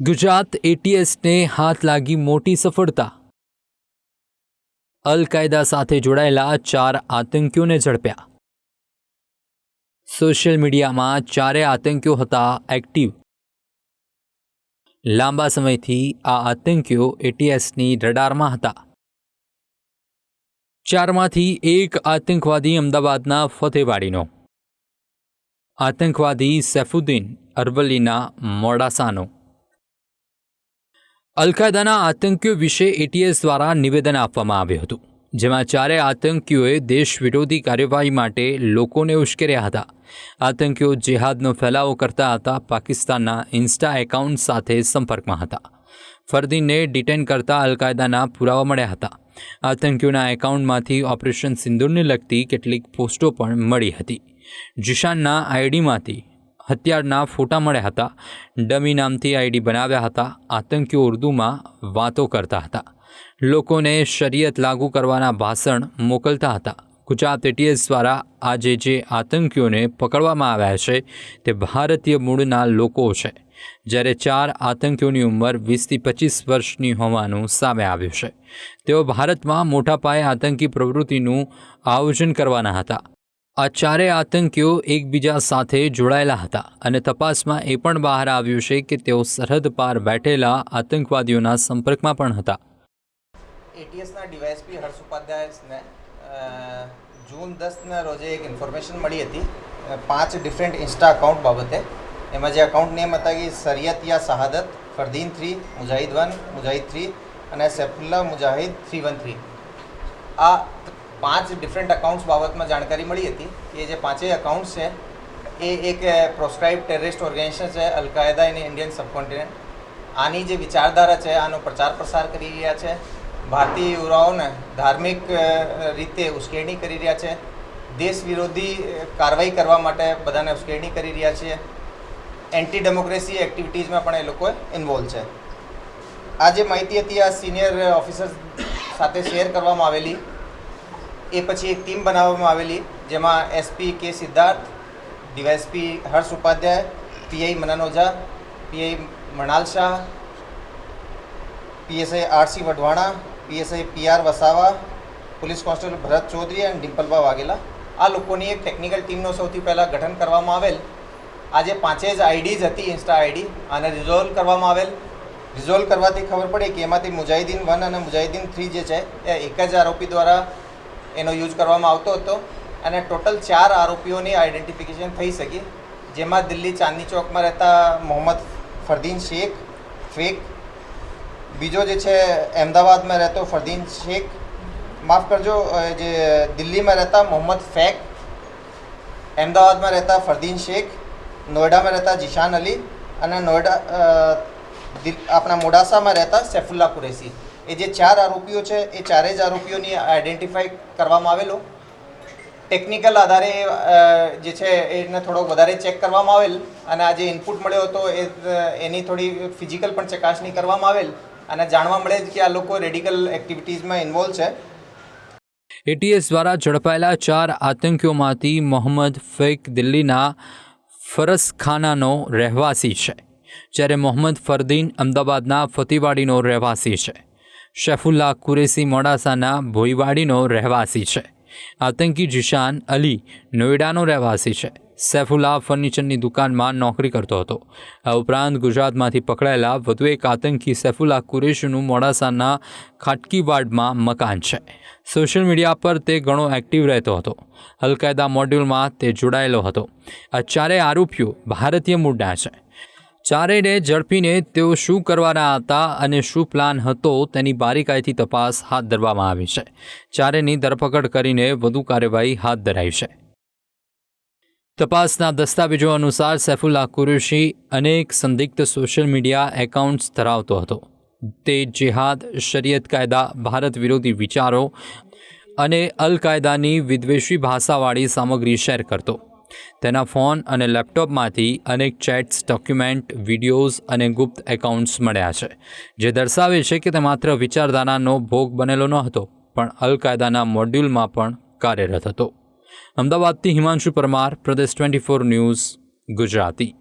ગુજરાત એટીએસને હાથ લાગી મોટી સફળતા. અલ કાયદા સાથે જોડાયેલા ચાર આતંકીઓને ઝડપ્યા. સોશિયલ મીડિયામાં ચારે આતંકીઓ હતા એક્ટિવ. લાંબા સમયથી આ આતંકીઓ એટીએસની રડારમાં હતા. ચારમાંથી એક આતંકવાદી અમદાવાદના ફતેવાડીનો. આતંકવાદી સૈફુદ્દીન અરવલ્લીના મોડાસાનો. અલકાયદાના આતંકીઓ વિશે એટીએસ દ્વારા નિવેદન આપવામાં આવ્યું હતું, જેમાં ચારે આતંકીઓએ દેશ વિરોધી કાર્યવાહી માટે લોકોને ઉશ્કેર્યા હતા. આતંકીઓ જેહાદનો ફેલાવો કરતા હતા, પાકિસ્તાનના ઇન્સ્ટા એકાઉન્ટ સાથે સંપર્કમાં હતા. ફરદીનને ડિટેન કરતા અલકાયદાના પુરાવા મળ્યા હતા. આતંકીઓના એકાઉન્ટમાંથી ઓપરેશન સિંદૂરને લગતી કેટલીક પોસ્ટો પણ મળી હતી. જીશાનના આઈડીમાંથી હથિયારના ફોટા મળ્યા હતા. ડમી નામથી આઈડી બનાવ્યા હતા. આતંકીઓ ઉર્દુમાં વાતો કરતા હતા. લોકોને શરિયત લાગુ કરવાના ભાષણ મોકલતા હતા. ગુજરાત એટીએસ દ્વારા આજે જે આતંકીઓને પકડવામાં આવ્યા છે, તે ભારતીય મૂળના લોકો છે. જ્યારે ચાર આતંકીઓની ઉંમર વીસથી પચીસ વર્ષની હોવાનું સામે આવ્યું છે. તેઓ ભારતમાં મોટા પાયે આતંકી પ્રવૃત્તિનું આયોજન કરવાના હતા. આ ચારેય આતંકીઓ એકબીજા સાથે જોડાયેલા હતા અને તપાસમાં એ પણ બહાર આવ્યું છે કે તેઓ સરહદ પાર બેઠેલા આતંકવાદીઓના સંપર્કમાં પણ હતા. એટીએસના ડીવાયએસપી હર્ષ ઉપાધ્યાયને જૂન દસના રોજે એક ઇન્ફોર્મેશન મળી હતી પાંચ ડિફરન્ટ ઇન્સ્ટા અકાઉન્ટ બાબતે. એમાં જે અકાઉન્ટ નેમ હતા કે સરિયત યા શહાદત, Fardeen three, Mujahid one, Mujahid three અને Saifullah Mujahid three one three. આ પાંચ ડિફરન્ટ અકાઉન્ટ્સ બાબતમાં જાણકારી મળી હતી. કે જે પાંચેય અકાઉન્ટ્સ છે, એ એક પ્રોસ્ક્રાઇબ ટેરરિસ્ટ ઓર્ગેનાઇઝેશન છે, Al Qaeda in Indian subcontinent આની જે વિચારધારા છે, આનો પ્રચાર પ્રસાર કરી રહ્યા છે. ભારતીય યુવાઓને ધાર્મિક રીતે ઉશ્કેરણી કરી રહ્યા છે. દેશ વિરોધી કાર્યવાહી કરવા માટે બધાને ઉશ્કેરણી કરી રહ્યા છે. એન્ટી ડેમોક્રેસી એક્ટિવિટીઝમાં પણ એ લોકો ઇન્વોલ્વ છે. આ જે માહિતી હતી, આ સિનિયર ઓફિસર્સ સાથે શેર કરવામાં આવેલી એ પછી એક ટીમ બનાવવામાં આવેલી, જેમાં SP K Siddharth DYSP Harsh Upadhyay PI મનાનોજા PI Manal Shah PSI RC Vadhvana PSI PR Vasava, police constable Bharat Chaudhary અને ડિમ્પલબા વાઘેલા. આ લોકોની એક ટેકનિકલ ટીમનો સૌથી પહેલાં ગઠન કરવામાં આવેલ. આજે પાંચે જ આઈડીઝ હતી ઇન્સ્ટા આઈડી આને રિઝોલ્વ કરવામાં આવેલ. રિઝોલ્વ કરવાથી ખબર પડી કે એમાંથી મુજાહિદીન વન અને મુજાહિદીન થ્રી જે છે, એ એક જ આરોપી દ્વારા એનો યુઝ કરવામાં આવતો હતો અને ટોટલ ચાર આરોપીઓની આઈડેન્ટિફિકેશન થઈ શકી, જેમાં દિલ્હી ચાંદની ચોકમાં રહેતા મોહમ્મદ ફરદીન શેખ, ફેક, બીજો જે છે અમદાવાદમાં રહેતો ફરદીન શેખ, માફ કરજો જે દિલ્હીમાં રહેતા મોહમ્મદ ફેક, અમદાવાદમાં રહેતા ફરદીન શેખ નોઈડામાં રહેતા જીશાન અલી અને નોઈડા આપણા મોડાસામાં રહેતા સૈફુલ્લા કુરેશી. એ જે ચાર આરોપીઓ છે, એ ચારેય જ આરોપીઓની આઈડેન્ટિફાઈ કરવામાં આવેલો. ટેકનિકલ આધારે જે છે, એને થોડોક વધારે ચેક કરવામાં આવેલ અને આ જે ઇનપુટ મળ્યો હતો, એ એની થોડી ફિઝિકલ પણ ચકાસણી કરવામાં આવેલ અને જાણવા મળે કે આ લોકો રેડિકલ એક્ટિવિટીઝમાં ઇન્વોલ્વ છે. એટીએસ દ્વારા ઝડપાયેલા ચાર આતંકીઓમાંથી મોહમ્મદ ફૈક દિલ્હીના ફરસખાનાનો રહેવાસી છે, જ્યારે મોહમ્મદ ફરદીન અમદાવાદના ફતિવાડીનો રહેવાસી છે. શૈફુલ્લા કુરેશી મોડાસાના ભોઈવાડીનો રહેવાસી છે. આતંકી જીશાન અલી નોઈડાનો રહેવાસી છે. સૈફુલ્લા ફર્નિચરની દુકાનમાં નોકરી કરતો હતો. આ ઉપરાંત ગુજરાતમાંથી પકડાયેલા વધુ એક આતંકી સૈફુલ્લા કુરેશીનું મોડાસાના ખાટકીવાડમાં મકાન છે. સોશિયલ મીડિયા પર તે ઘણો એક્ટિવ રહેતો હતો. અલકાયદા મોડ્યુલમાં તે જોડાયેલો હતો. આ ચારેય આરોપીઓ ભારતીય મૂળના છે. ચારેયને ઝડપીને તેઓ શું કરવાના હતા અને શું પ્લાન હતો તેની બારીકાઈથી તપાસ હાથ ધરવામાં આવી છે. ચારેયની ધરપકડ કરીને વધુ કાર્યવાહી હાથ ધરાઈ છે. તપાસના દસ્તાવેજો અનુસાર સૈફુલ્લા કુરેશી અનેક સંદિગ્ધ સોશિયલ મીડિયા એકાઉન્ટ્સ ધરાવતો હતો. તે જેહાદ, શરિયત કાયદા, ભારત વિરોધી વિચારો અને અલ કાયદાની વિદ્વેષી ભાષાવાળી સામગ્રી શેર કરતો. તેના ફોન અને લેપટોપમાંથી અનેક ચેટ્સ, ડોક્યુમેન્ટ, વિડીયોઝ અને ગુપ્ત એકાઉન્ટ્સ મળ્યા છે, જે દર્શાવે છે કે તે માત્ર વિચારધારાનો ભોગ બનેલો ન હતો, પણ અલ કાયદાના મોડ્યુલમાં પણ કાર્યરત હતો. અમદાવાદથી હિમાંશુ પરમાર, પ્રદેશ ટ્વેન્ટી ફોર ન્યૂઝ, ગુજરાતી.